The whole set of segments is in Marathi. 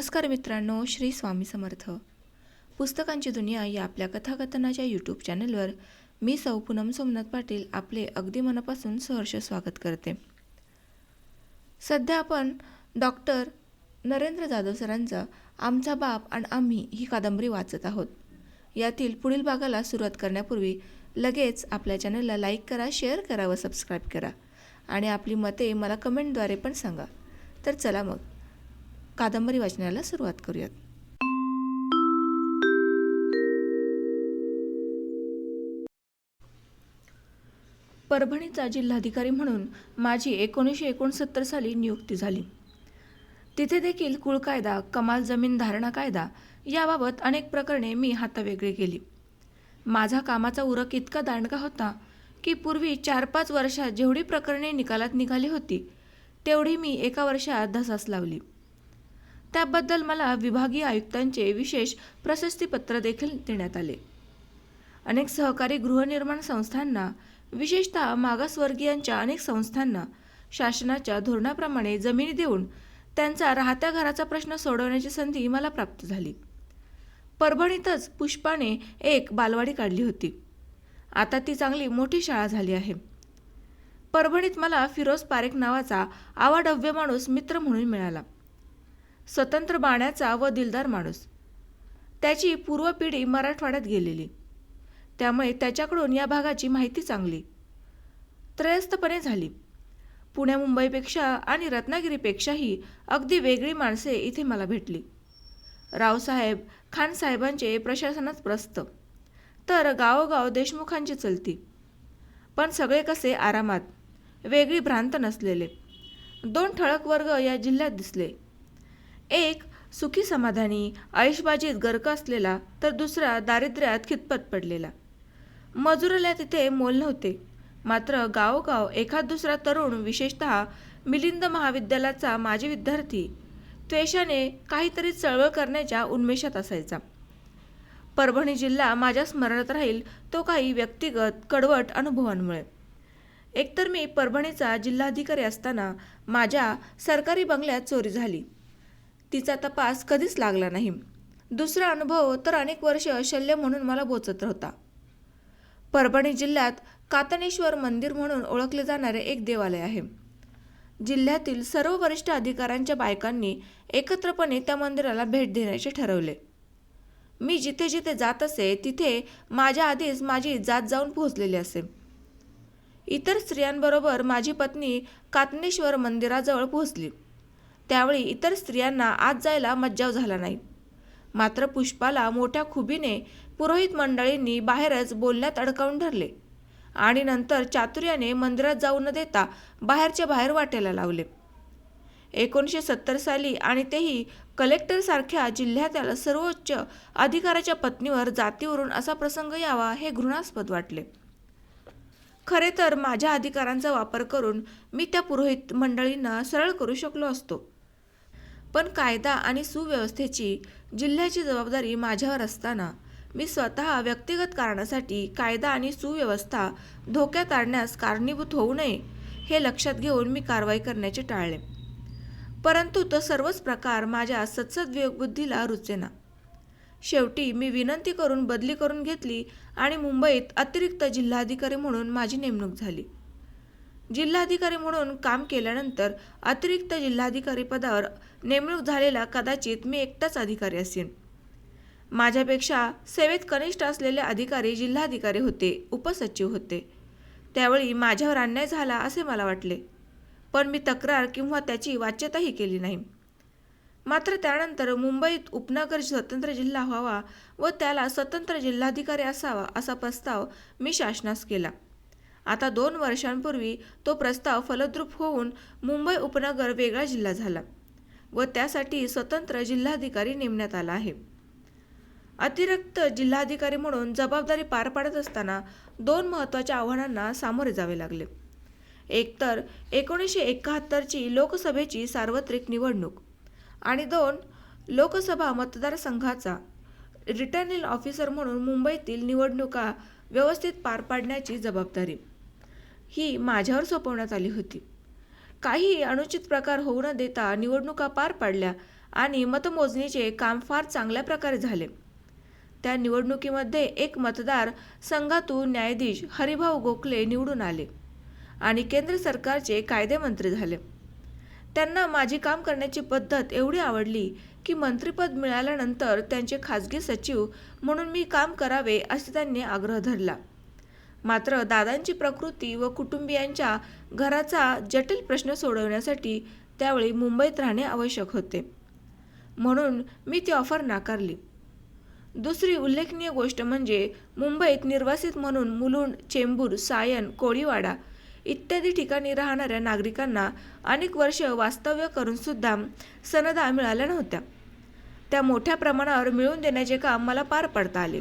नमस्कार मित्रांनो श्री स्वामी समर्थ. पुस्तकांची दुनिया या आपल्या कथाकथनाच्या यूट्यूब चॅनलवर मी सौ पूनम सोमनाथ पाटील आपले अगदी मनापासून सहर्ष स्वागत करते. सध्या आपण डॉक्टर नरेंद्र जाधव सरांचा आमचा बाप आणि आम्ही ही कादंबरी वाचत आहोत. यातील पुढील भागाला सुरुवात करण्यापूर्वी लगेच आपल्या चॅनलला लाईक करा शेअर करा व सबस्क्राईब करा. आणि आपली मते मला कमेंटद्वारे पण सांगा. तर चला मग. कादंबरी वाचनाला सुरुवात करूयात. परभणीचा जिल्हाधिकारी म्हणून माझी एकोणीसशे एकोणसत्तर साली नियुक्ती झाली. तिथे देखील कुळ कायदा कमाल जमीन धारणा कायदा याबाबत अनेक प्रकरणे मी हातावेगळी केली. माझा कामाचा उरक इतका दांडगा होता की पूर्वी चार पाच वर्षात जेवढी प्रकरणे निकालात निघाली होती तेवढी मी एका वर्षात धसास लावली. त्याबद्दल मला विभागीय आयुक्तांचे विशेष प्रशस्तीपत्र देखील देण्यात आले. अनेक सहकारी गृहनिर्माण संस्थांना विशेषतः मागासवर्गीयांच्या अनेक संस्थांना शासनाच्या धोरणाप्रमाणे जमिनी देऊन त्यांचा राहत्या घराचा प्रश्न सोडवण्याची संधी मला प्राप्त झाली. परभणीतच पुष्पाने एक बालवाडी काढली होती. आता ती चांगली मोठी शाळा झाली आहे. परभणीत मला फिरोज पारेख नावाचा आवाडव्य माणूस मित्र म्हणून मिळाला. स्वतंत्र बाण्याचा व दिलदार माणूस. त्याची पूर्व पिढी मराठवाड्यात गेलेली. त्यामुळे त्याच्याकडून या भागाची माहिती चांगली. त्रयस्थपणे झाली. पुण्या मुंबईपेक्षा आणि रत्नागिरीपेक्षाही अगदी वेगळी माणसे इथे मला भेटली. रावसाहेब खानसाहेबांचे प्रशासनात प्रस्त तर गावोगाव देशमुखांची चलती. पण सगळे कसे आरामात? वेगळी भ्रांत नसलेले. दोन ठळक वर्ग या जिल्ह्यात दिसले. एक सुखी समाधानी आयुषबाजीत गर्क असलेला तर दुसरा दारिद्र्यात खितपत पडलेला. मजुराला तिथे मोल नव्हते. मात्र गावोगाव एखाद दुसरा तरुण विशेषत मिलिंद महाविद्यालयाचा माजी विद्यार्थी त्वेषाने काहीतरी चळवळ करण्याच्या उन्मेषात असायचा. परभणी जिल्हा माझ्या स्मरणात राहील तो काही व्यक्तिगत कडवट अनुभवांमुळे. एकतर मी परभणीचा जिल्हाधिकारी असताना माझ्या सरकारी बंगल्यात चोरी झाली. तिचा तपास कधीच लागला नाही. दुसरा अनुभव तर अनेक वर्ष शल्य म्हणून मला बोचत होता. परभणी जिल्ह्यात कातनेश्वर मंदिर म्हणून ओळखले जाणारे एक देवालय आहे. जिल्ह्यातील सर्व वरिष्ठ अधिकाऱ्यांच्या बायकांनी एकत्रपणे त्या मंदिराला भेट देण्याचे ठरवले. मी जिथे जिथे जात असे तिथे माझ्या आधीच माझी जात जाऊन पोहोचलेली असे. इतर स्त्रियांबरोबर माझी पत्नी कातनेश्वर मंदिराजवळ पोहोचली. त्यावेळी इतर स्त्रियांना आत जायला मज्जाव झाला नाही. मात्र पुष्पाला मोठ्या खुबीने पुरोहित मंडळींनी बाहेरच बोलण्यात अडकावून धरले आणि नंतर चातुर्याने मंदिरात जाऊ न देता बाहेरच्या बाहेर वाटेला लावले. एकोणीसशे सत्तर साली आणि तेही कलेक्टरसारख्या जिल्ह्यातील सर्वोच्च अधिकाऱ्याच्या पत्नीवर जातीवरून असा प्रसंग यावा हे घृणास्पद वाटले. खरे तर माझ्या अधिकारांचा वापर करून मी त्या पुरोहित मंडळींना सरळ करू शकलो असतो. पण कायदा आणि सुव्यवस्थेची जिल्ह्याची जबाबदारी माझ्यावर असताना मी स्वतः व्यक्तिगत कारणासाठी कायदा आणि सुव्यवस्था धोक्यात आणण्यास कारणीभूत होऊ नये हे लक्षात घेऊन मी कारवाई करण्याचे टाळले. परंतु तो सर्वच प्रकार माझ्या सत्सद्विवेकबुद्धीला रुचेना. शेवटी मी विनंती करून बदली करून घेतली आणि मुंबईत अतिरिक्त जिल्हाधिकारी म्हणून माझी नेमणूक झाली. जिल्हाधिकारी म्हणून काम केल्यानंतर अतिरिक्त जिल्हाधिकारी पदावर नेमणूक झालेला कदाचित मी एकटाच अधिकारी असेन. माझ्यापेक्षा सेवेत कनिष्ठ असलेले अधिकारी जिल्हाधिकारी होते उपसचिव होते. त्यावेळी माझ्यावर अन्याय झाला असे मला वाटले. पण मी तक्रार किंवा त्याची वाच्यताही केली नाही. मात्र त्यानंतर मुंबईत उपनगर स्वतंत्र जिल्हा व्हावा व त्याला स्वतंत्र जिल्हाधिकारी असावा असा प्रस्ताव मी शासनास केला. आता दोन वर्षांपूर्वी तो प्रस्ताव फलद्रूप होऊन मुंबई उपनगर वेगळा जिल्हा झाला व त्यासाठी स्वतंत्र जिल्हाधिकारी नेमण्यात आला आहे. अतिरिक्त जिल्हाधिकारी म्हणून जबाबदारी पार पाडत असताना दोन महत्त्वाच्या आव्हानांना सामोरे जावे लागले. एकतर एकोणीसशे एकाहत्तरची लोकसभेची सार्वत्रिक निवडणूक आणि दोन लोकसभा मतदारसंघाचा रिटर्निंग ऑफिसर म्हणून मुंबईतील निवडणुका व्यवस्थित पार पाडण्याची जबाबदारी. ही माझ्यावर सोपवण्यात आली होती. काही अनुचित प्रकार होऊ न देता निवडणुका पार पाडल्या आणि मतमोजणीचे काम फार चांगल्या प्रकारे झाले. त्या निवडणुकीमध्ये एक मतदार संघातून न्यायाधीश हरिभाऊ गोखले निवडून आले आणि केंद्र सरकारचे कायदेमंत्री झाले. त्यांना माझी काम करण्याची पद्धत एवढी आवडली की मंत्रिपद मिळाल्यानंतर त्यांचे खाजगी सचिव म्हणून मी काम करावे असे त्यांनी आग्रह धरला. मात्र दादांची प्रकृती व कुटुंबियांच्या घराचा जटिल प्रश्न सोडवण्यासाठी त्यावेळी मुंबईत राहणे आवश्यक होते. म्हणून मी ती ऑफर नाकारली. दुसरी उल्लेखनीय गोष्ट म्हणजे मुंबईत निर्वासित म्हणून मुलुंड चेंबूर सायन कोळीवाडा इत्यादी ठिकाणी राहणाऱ्या नागरिकांना अनेक वर्ष वास्तव्य करूनसुद्धा सनदा मिळाल्या नव्हत्या. त्या मोठ्या प्रमाणावर मिळवून देण्याचे काम मला पार पाडता आले.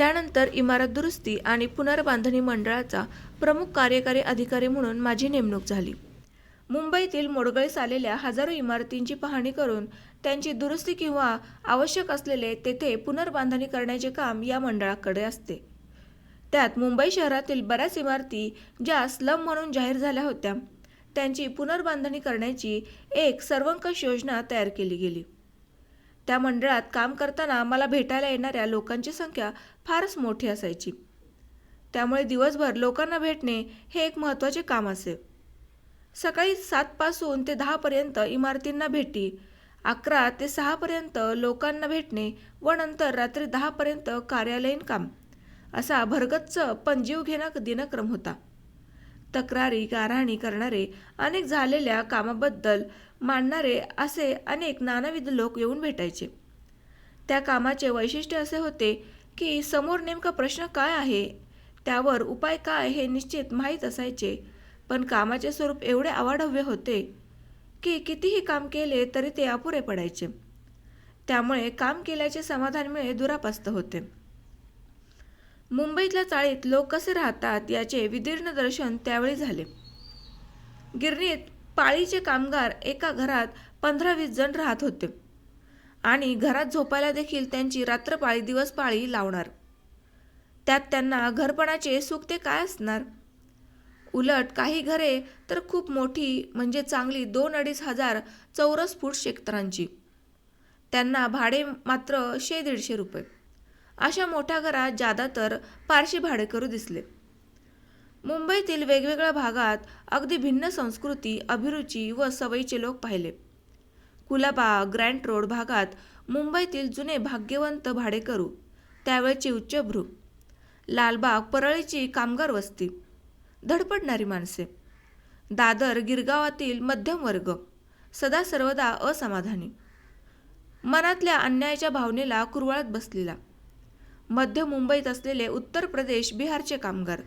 त्यानंतर इमारत दुरुस्ती आणि पुनर्बांधणी मंडळाचा प्रमुख कार्यकारी अधिकारी म्हणून माझी नेमणूक झाली. मुंबईतील मोडगळीस आलेल्या हजारो इमारतींची पाहणी करून त्यांची दुरुस्ती किंवा आवश्यक असलेले तेथे पुनर्बांधणी करण्याचे काम या मंडळाकडे असते. त्यात मुंबई शहरातील बऱ्याच इमारती ज्या स्लम म्हणून जाहीर झाल्या होत्या त्यांची पुनर्बांधणी करण्याची एक सर्वंकष योजना तयार केली गेली. त्या मंडळात काम करताना मला भेटायला येणाऱ्या लोकांची संख्या फारच मोठी असायची. त्यामुळे दिवसभर लोकांना भेटणे हे एक महत्त्वाचे काम असे. सकाळी सातपासून ते दहापर्यंत इमारतींना भेटी अकरा ते सहापर्यंत लोकांना भेटणे व नंतर रात्री दहापर्यंत कार्यालयीन काम असा भरगच्च पण जीव घेणा दिनक्रम होता. तक्रारी गारहाणी करणारे अनेक झालेल्या कामाबद्दल मांडणारे असे अनेक नानाविध लोक येऊन भेटायचे. त्या कामाचे वैशिष्ट्य असे होते की समोर नेमका प्रश्न काय आहे? त्यावर उपाय काय हे निश्चित माहीत असायचे पण कामाचे स्वरूप एवढे आवाढव्य होते की कितीही काम केले तरी ते अपुरे पडायचे. त्यामुळे काम केल्याचे समाधान मिळे दुरापास्त होते. मुंबईतल्या चाळीत लोक कसे राहतात याचे विदीर्ण दर्शन त्यावेळी झाले. गिरणीत पाळीचे कामगार एका घरात पंधरा वीस जण राहत होते. आणि घरात झोपायला देखील त्यांची रात्रपाळी दिवसपाळी लावणार. त्यात त्यांना घरपणाचे सुख ते काय असणार? उलट काही घरे तर खूप मोठी म्हणजे चांगली दोन अडीच हजार चौरस फूट क्षेत्रांची त्यांना भाडे मात्र शे दीडशे रुपये. अशा मोठ्या घरात जादा तर पारशी भाडेकरू दिसले. मुंबईतील वेगवेगळ्या भागात अगदी भिन्न संस्कृती अभिरुची व सवयीचे लोक पाहिले. कुलाबा ग्रँड रोड भागात मुंबईतील जुने भाग्यवंत भाडेकरू त्यावेळची उच्चभ्रू लालबाग परळीची कामगार वस्ती धडपडणारी माणसे दादर गिरगावातील मध्यम वर्ग सदा सर्वदा असमाधानी मनातल्या अन्यायाच्या भावनेला कुरवाळत बसलेला मध्य मुंबईत असलेले उत्तर प्रदेश बिहारचे कामगार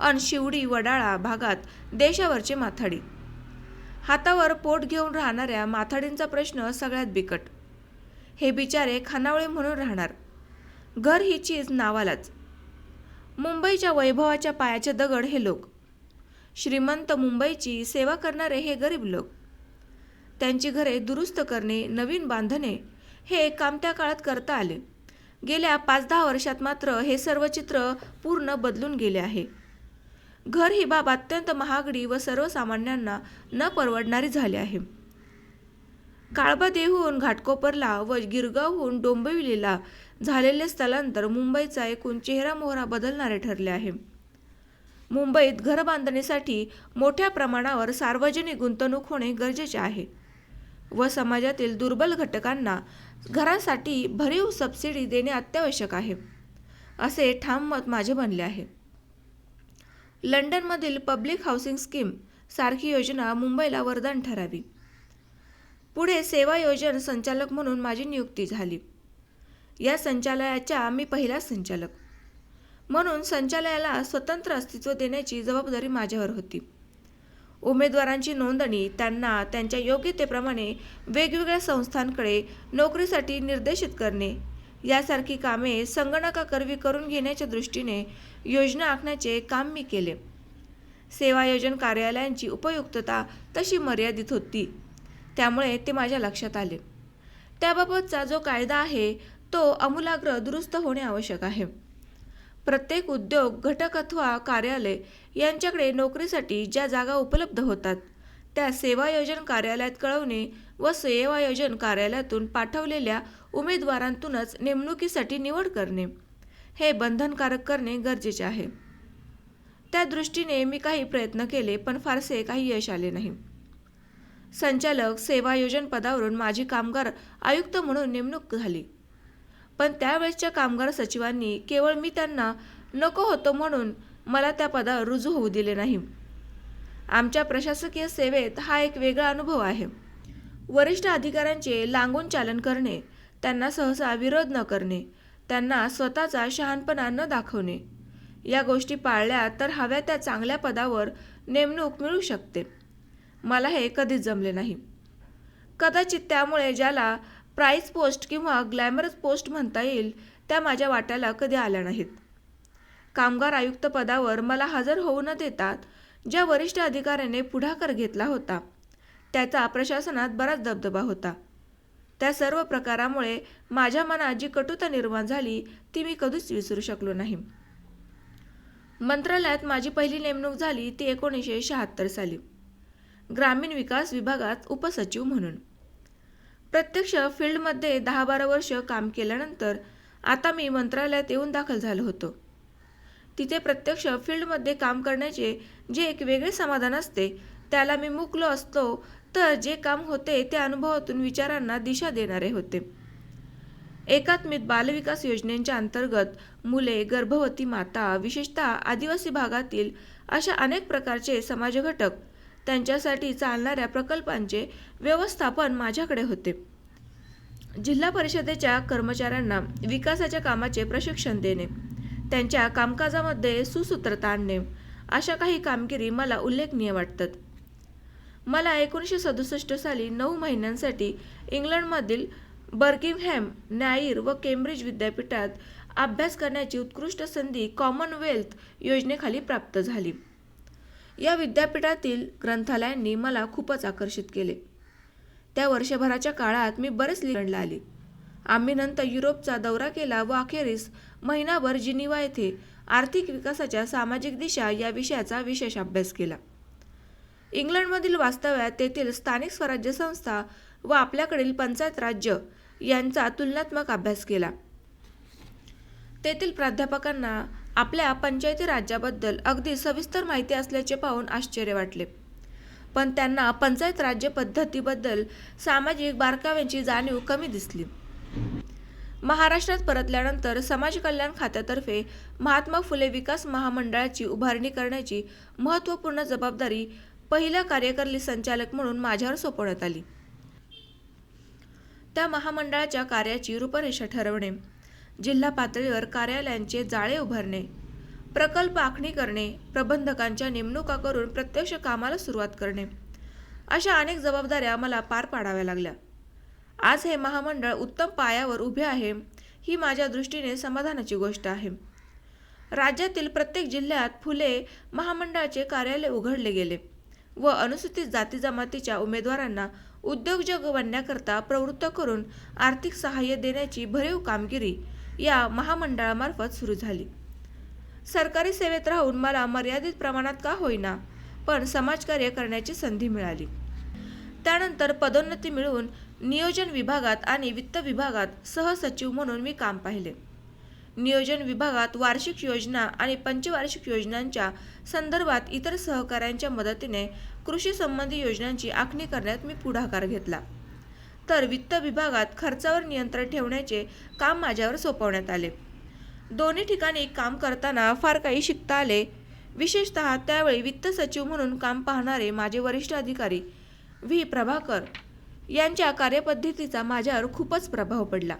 अन शिवडी वडाळा भागात देशावरचे माथाडी. हातावर पोट घेऊन राहणाऱ्या माथाडींचा प्रश्न सगळ्यात बिकट. हे बिचारे खानावळे म्हणून राहणार. घर ही चीज नावालाच. मुंबईच्या वैभवाच्या पायाचे दगड हे लोक. श्रीमंत मुंबईची सेवा करणारे हे गरीब लोक. त्यांची घरे दुरुस्त करणे नवीन बांधणे हे काम त्या काळात करता आले. गेल्या पाच दहा वर्षात मात्र हे सर्व चित्र पूर्ण बदलून गेले आहे. घर ही बाब अत्यंत महागडी व सर्वसामान्यांना न परवडणारी झाली आहे. काळबा देहून घाटकोपरला व गिरगावहून डोंबिवलीला झालेले स्थलांतर मुंबईचा एकूण चेहरा मोहरा बदलणारे ठरले आहे. मुंबईत घर बांधणीसाठी मोठ्या प्रमाणावर सार्वजनिक गुंतवणूक होणे गरजेचे आहे व समाजातील दुर्बल घटकांना घरासाठी भरीव सबसिडी देणे अत्यावश्यक आहे असे ठाम मत माझे बनले आहे. लंडनमधील पब्लिक हाऊसिंग स्कीम सारखी योजना मुंबईला वरदान ठरावी. पुढे सेवा योजन संचालक म्हणून माझी नियुक्ती झाली. या संचालयाच्या मी पहिला संचालक. म्हणून संचालयाला स्वतंत्र अस्तित्व देण्याची जबाबदारी माझ्यावर होती. उमेदवारांची नोंदणी त्यांना त्यांच्या योग्यतेप्रमाणे वेगवेगळ्या संस्थांकडे नोकरीसाठी निर्देशित करणे यासारखी कामे संगणकाकरवी करून घेण्याच्या दृष्टीने योजना आखण्याचे काम मी केले. सेवायोजन कार्यालयांची उपयुक्तता तशी मर्यादित होती. त्यामुळे ते माझ्या लक्षात आले. त्याबाबतचा जो कायदा आहे तो आमूलाग्र दुरुस्त होणे आवश्यक आहे. प्रत्येक उद्योग घटक अथवा कार्यालय यांच्याकडे नोकरीसाठी ज्या जागा उपलब्ध होतात त्या सेवायोजन कार्यालयात कळवणे व सेवायोजन कार्यालयातून पाठवलेल्या उमेदवारांतूनच नेमणुकीसाठी निवड करणे हे बंधनकारक करणे गरजेचे आहे. त्या दृष्टीने मी काही प्रयत्न केले पण फारसे काही यश आले नाही. संचालक सेवायोजन पदावरून माझी कामगार आयुक्त म्हणून नेमणूक झाली. पण त्यावेळेसच्या कामगार सचिवांनी केवळ मी त्यांना नको होतो म्हणून मला त्या पदावर रुजू होऊ दिले नाही. आमच्या प्रशासकीय सेवेत हा एक वेगळा अनुभव आहे. वरिष्ठ अधिकाऱ्यांचे लांगून चालन करणे त्यांना सहसा विरोध न करणे त्यांना स्वतःचा शहाणपणा न दाखवणे या गोष्टी पाळल्या तर हव्या त्या चांगल्या पदावर नेमणूक मिळू शकते. मला हे कधीच जमले नाही. कदाचित त्यामुळे ज्याला प्राईज पोस्ट किंवा ग्लॅमरस पोस्ट म्हणता येईल त्या माझ्या वाट्याला कधी आल्या नाहीत. कामगार आयुक्त पदावर मला हजर होऊ न देतात ज्या वरिष्ठ अधिकाऱ्याने पुढाकार घेतला होता त्याचा प्रशासनात बराच दबदबा होता. त्या सर्व प्रकारामुळे माझ्या मनात जी कटुता निर्माण झाली ती मी कधीच विसरू शकलो नाही. मंत्रालयात माझी पहिली नेमणूक झाली ती एकोणीसशे शहात्तर साली. ग्रामीण विकास विभागात उपसचिव म्हणून. प्रत्यक्ष फील्डमध्ये दहा बारा वर्ष काम केल्यानंतर आता मी मंत्रालयात येऊन दाखल झालो होतो. तिथे प्रत्यक्ष फील्डमध्ये काम करण्याचे जे एक वेगळे समाधान असते त्याला मी मुकलो असतो तर जे काम होते ते अनुभवातून विचारांना दिशा देणारे होते. एकात्मिक बालविकास योजनेच्या अंतर्गत मुले गर्भवती माता विशेषतः आदिवासी भागातील अशा अनेक प्रकारचे समाज घटक त्यांच्यासाठी चालणाऱ्या प्रकल्पांचे व्यवस्थापन माझ्याकडे होते. जिल्हा परिषदेच्या कर्मचाऱ्यांना विकासाच्या कामाचे प्रशिक्षण देणे. त्यांच्या कामकाजामध्ये सुसूत्रता आणणे. अशा काही कामगिरी मला उल्लेखनीय वाटतात. मला एकोणीसशे सदुसष्ट साली नऊ महिन्यांसाठी इंग्लंडमधील बर्किंगहॅम नाईर व केम्ब्रिज विद्यापीठात अभ्यास करण्याची उत्कृष्ट संधी कॉमनवेल्थ योजनेखाली प्राप्त झाली. या विद्यापीठातील ग्रंथालयांनी मला खूपच आकर्षित केले. त्या वर्षभराच्या काळात मी बरेच लिखणला आली. आम्ही नंतर युरोपचा दौरा केला व अखेरीस महिनाभर जिनिवा येथे आर्थिक विकासाच्या सामाजिक दिशा या विषयाचा विशेष अभ्यास केला. इंग्लंडमधील वास्तव्यात तेथील स्थानिक स्वराज्य संस्था व आपल्याकडील पंचायत राज्य यांचा तुलनात्मक अभ्यास केला. तेथील प्राध्यापकांना आपल्या पंचायती राज्याबद्दल अगदी सविस्तर माहिती असल्याचे पाहून आश्चर्य वाटले. पण त्यांना पंचायत राज्य पद्धतीबद्दल सामाजिक बारकाव्यांची जाणीव कमी दिसली. महाराष्ट्रात परतल्यानंतर समाज कल्याण खात्यातर्फे महात्मा फुले विकास महामंडळाची उभारणी करण्याची महत्त्वपूर्ण जबाबदारी पहिल्या कार्यकारी संचालक म्हणून माझ्यावर सोपवण्यात आली. त्या महामंडळाच्या कार्याची रूपरेषा ठरवणे जिल्हा पातळीवर कार्यालयांचे जाळे उभारणे प्रकल्प आखणी करणे प्रबंधकांच्या नेमणुका करून प्रत्यक्ष कामाला सुरुवात करणे अशा अनेक जबाबदाऱ्या मला पार पाडाव्या लागल्या. आज हे महामंडळ उत्तम पायावर उभे आहे ही माझ्या दृष्टीने समाधानाची गोष्ट आहे. राज्यातील प्रत्येक जिल्ह्यात फुले महामंडळाचे कार्यालय उघडले गेले व अनुसूचित जाती जमातीच्या उमेदवारांना उद्योजक बनण्याकरता प्रवृत्त करून आर्थिक सहाय्य देण्याची भरीव कामगिरी या महामंडळामार्फत सुरू झाली. सरकारी सेवेत राहून मला मर्यादित प्रमाणात का होईना पण समाजकार्य करण्याची संधी मिळाली. त्यानंतर पदोन्नती मिळवून नियोजन विभागात आणि वित्त विभागात सहसचिव म्हणून मी काम पाहिले. नियोजन विभागात वार्षिक योजना आणि पंचवार्षिक योजनांच्या संदर्भात इतर सहकाऱ्यांच्या मदतीने कृषी संबंधी योजनांची आखणी करण्यात मी पुढाकार घेतला. तर वित्त विभागात खर्चावर नियंत्रण ठेवण्याचे काम माझ्यावर सोपवण्यात आले. दोन्ही ठिकाणी काम करताना फार काही शिकता आले. विशेषतः त्यावेळी वित्त सचिव म्हणून काम पाहणारे माझे वरिष्ठ अधिकारी व्ही. प्रभाकर यांच्या कार्यपद्धतीचा माझ्यावर खूपच प्रभाव पडला.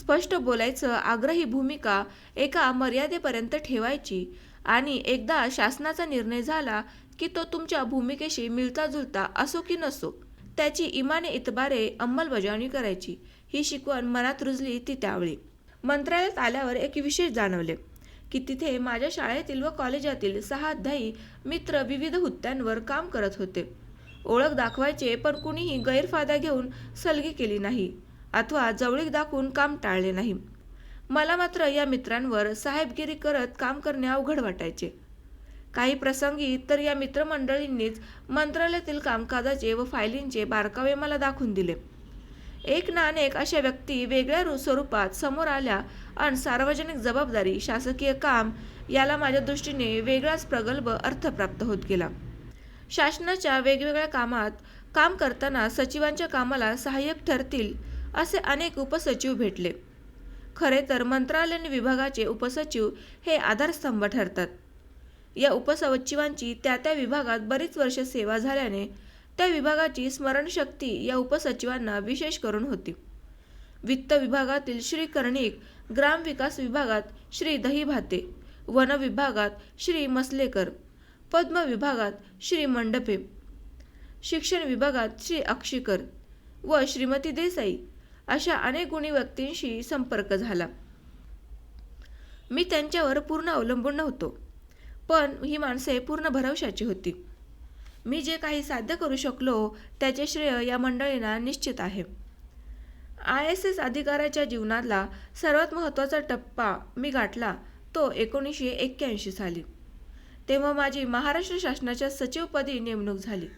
स्पष्ट बोलायचं आग्रही भूमिका एका मर्यादेपर्यंत ठेवायची आणि एकदा शासनाचा निर्णय झाला की तो तुमच्या भूमिकेशी मिळता जुळता असो की नसो त्याची इमाने इतबारे अंमलबजावणी करायची ही शिकवण मनात रुजली ती त्यावेळी. मंत्रालयात आल्यावर एक विशेष जाणवले की तिथे माझ्या शाळेतील व कॉलेजातील सहा अध्यायी मित्र विविध हुत्त्यांवर काम करत होते. ओळख दाखवायचे पण कुणीही गैरफायदा घेऊन सलगी केली नाही. अथवा जवळीक दाखवून काम टाळले नाही. मला मात्र या मित्रांवर साहेबगिरी करत काम करणे अवघड वाटायचे. काही प्रसंगी तर या मित्रमंडळींनीच मंत्रालयातील कामकाजाचे व फायलींचे बारकावे मला दाखवून दिले. एक ना अनेक अशा व्यक्ती वेगळ्या स्वरूपात समोर आल्या आणि सार्वजनिक जबाबदारी शासकीय काम याला माझ्या दृष्टीने वेगळाच प्रगल्भ अर्थ प्राप्त होत गेला. शासनाच्या वेगवेगळ्या कामात काम करताना सचिवांच्या कामाला सहाय्यक ठरतील असे अनेक उपसचिव भेटले. खरे तर मंत्रालयीन विभागाचे उपसचिव हे आधारस्तंभ ठरतात. या उपसचिवांची त्या त्या विभागात बरीच वर्ष सेवा झाल्याने त्या विभागाची स्मरणशक्ती या उपसचिवांना विशेष करून होती. वित्त विभागातील श्री कर्णिक ग्रामविकास विभागात श्री दहीभाते वन विभागात श्री मसलेकर पद्म विभागात श्री मंडपे शिक्षण विभागात श्री अक्षीकर व श्रीमती देसाई अशा अनेक गुणी व्यक्तींशी संपर्क झाला. मी त्यांच्यावर पूर्ण अवलंबून नव्हतो पण ही माणसे पूर्ण भरवशाची होती. मी जे काही साध्य करू शकलो त्याचे श्रेय या मंडळींना निश्चित आहे. आय एस एस अधिकाऱ्याच्या जीवनातला सर्वात महत्त्वाचा टप्पा मी गाठला तो एकोणीसशे एक्क्याऐंशी साली. तेव्हा माझी महाराष्ट्र शासनाच्या सचिवपदी नेमणूक झाली.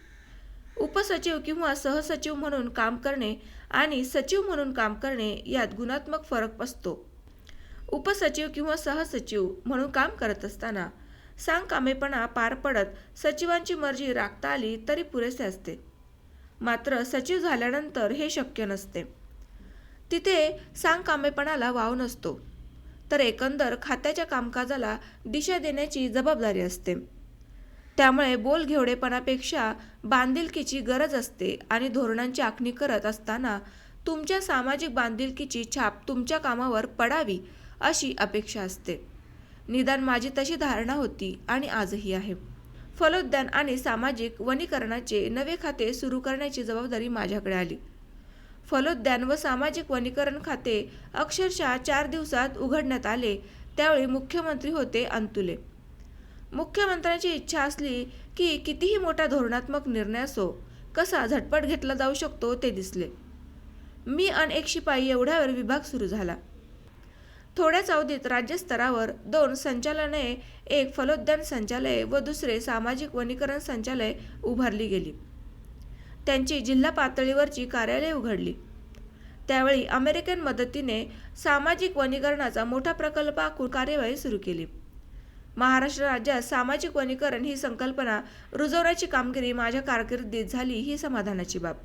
उपसचिव किंवा सहसचिव म्हणून काम करणे आणि सचिव म्हणून काम करणे यात गुणात्मक फरक असतो. उपसचिव किंवा सहसचिव म्हणून काम करत असताना सांगकामेपणा पार पडत सचिवांची मर्जी राखता आली तरी पुरेसे असते. मात्र सचिव झाल्यानंतर हे शक्य नसते. तिथे सांगकामेपणाला वाव नसतो. तर एकंदर खात्याच्या कामकाजाला दिशा देण्याची जबाबदारी असते. त्यामुळे बोलघेवडेपणापेक्षा बांधिलकीची गरज असते आणि धोरणांची आखणी करत असताना तुमच्या सामाजिक बांधिलकीची छाप तुमच्या कामावर पडावी अशी अपेक्षा असते. निदान माझी तशी धारणा होती आणि आजही आहे. फलोद्यान आणि सामाजिक वनीकरणाचे नवे खाते सुरू करण्याची जबाबदारी माझ्याकडे आली. फलोद्यान व सामाजिक वनीकरण खाते अक्षरशः चार दिवसात उघडण्यात आले. त्यावेळी मुख्यमंत्री होते अंतुले. मुख्यमंत्र्यांची इच्छा असली की कितीही मोठा धोरणात्मक निर्णय असो कसा झटपट घेतला जाऊ शकतो ते दिसले. मी अन एक शिपाई एवढ्यावर विभाग सुरू झाला. थोड्याच अवधीत राज्यस्तरावर दोन संचालने एक फलोद्यान संचालय व दुसरे सामाजिक वनीकरण संचालय उभारली गेली. त्यांची जिल्हा पातळीवरची कार्यालये उघडली. त्यावेळी अमेरिकन मदतीने सामाजिक वनीकरणाचा मोठा प्रकल्प आखून कार्यवाही सुरू केली. महाराष्ट्र राज्यात सामाजिक वनीकरण ही संकल्पना रुजवण्याची कामगिरी माझ्या कारकिर्दीत झाली ही समाधानाची बाब.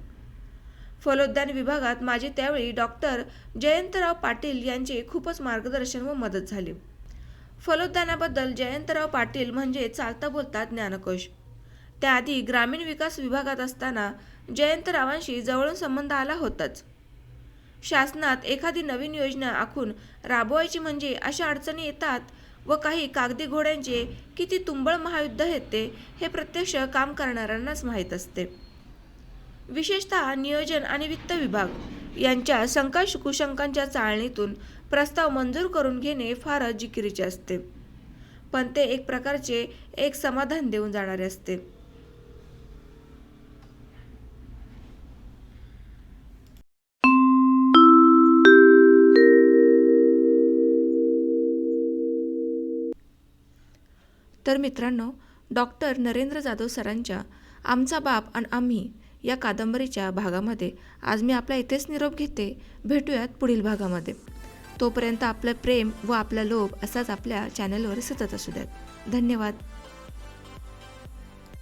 फलोद्यान विभागात माझे त्यावेळी डॉक्टर जयंतराव पाटील यांचे खूपच मार्गदर्शन व मदत झाली. फलोद्यानाबद्दल जयंतराव पाटील म्हणजे चालता बोलता ज्ञानकोश. त्याआधी ग्रामीण विकास विभागात असताना जयंतरावांशी जवळून संबंध आला होताच. शासनात एखादी नवीन योजना आखून राबवायची म्हणजे अशा अडचणी येतात व काही कागदी घोड्यांचे किती तुंबळ महायुद्ध येते हे प्रत्यक्ष काम करणाऱ्यांनाच माहीत असते. विशेषतः नियोजन आणि वित्त विभाग यांच्या शंका कुशंकांच्या चाळणीतून प्रस्ताव मंजूर करून घेणे फारच जिकिरीचे असते. पण ते एक प्रकारचे एक समाधान देऊन जाणारे असते. तर मित्रांनो डॉक्टर नरेंद्र जाधव सरांच्या आमचा बाप आणि आम्ही या कादंबरीच्या भागामध्ये आज मी आपला इथेच निरोप घेते. भेटूयात पुढील भागामध्ये. तोपर्यंत आपलं प्रेम व आपला लोभ असाच आपल्या चॅनलवर सतत असू द्यात. धन्यवाद.